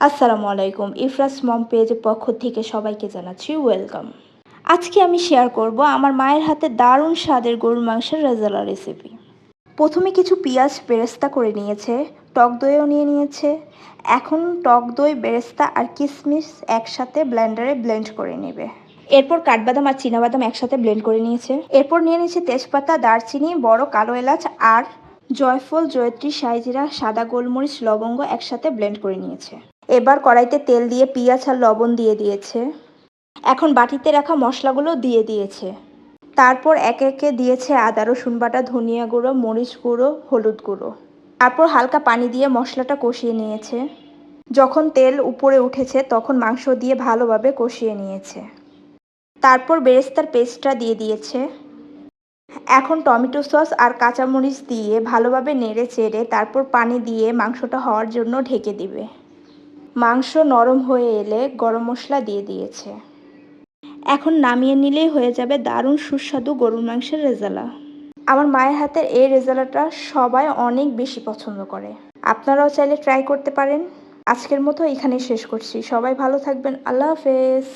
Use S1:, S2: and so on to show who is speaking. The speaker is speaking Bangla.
S1: আসসালামু আলাইকুম, ইফরাস মম পেজের পক্ষ থেকে সবাইকে জানাচ্ছি ওয়েলকাম। আজকে আমি শেয়ার করব আমার মায়ের হাতে দারুণ স্বাদের গরুর মাংসের রেজালা রেসিপি প্রথমে কিছু পেঁয়াজ বেরেস্তা করে নিয়েছে, টক দইও নিয়ে নিয়েছে। এখন টক দই, বেরেস্তা আর কিশমিশ একসাথে ব্লেন্ডারে ব্লেন্ড করে নেবে। এরপর কাঠবাদাম আর চীনাবাদাম একসাথে ব্লেন্ড করে নিয়েছে। এরপর নিয়ে নিয়েছে তেজপাতা, দারচিনি, বড় কালো এলাচ আর জয়ফল, জয়ত্রী সাইজিরা সাদা গোলমরিচ, লবঙ্গ একসাথে ব্লেন্ড করে নিয়েছে। এবার কড়াইতে তেল দিয়ে পেঁয়াজ আর লবণ দিয়ে দিয়েছে। এখন বাটিতে রাখা মশলাগুলো দিয়ে দিয়েছে। তারপর একে একে দিয়েছে আদা, রসুন বাটা, ধনিয়া গুঁড়ো, মরিচ গুঁড়ো, হলুদ গুঁড়ো। তারপর হালকা পানি দিয়ে মশলাটা কষিয়ে নিয়েছে। যখন তেল উপরে উঠেছে তখন মাংস দিয়ে ভালোভাবে কষিয়ে নিয়েছে। তারপর বেরেস্তার পেস্টটা দিয়ে দিয়েছে। এখন টমেটো সস আর কাঁচামরিচ দিয়ে ভালোভাবে নেড়ে চেড়ে তারপর পানি দিয়ে মাংসটা হওয়ার জন্য ঢেকে দিবে। মাংস নরম হয়ে এলে গরম মশলা দিয়ে দিয়েছে। এখন নামিয়ে নিলেই হয়ে যাবে দারুণ সুস্বাদু গরুর মাংসের রেজালা। আমার মায়ের হাতের এই রেজালাটা সবাই অনেক বেশি পছন্দ করে। আপনারাও চাইলে ট্রাই করতে পারেন। আজকের মতো এখানেই শেষ করছি। সবাই ভালো থাকবেন। আল্লাহ হাফেজ।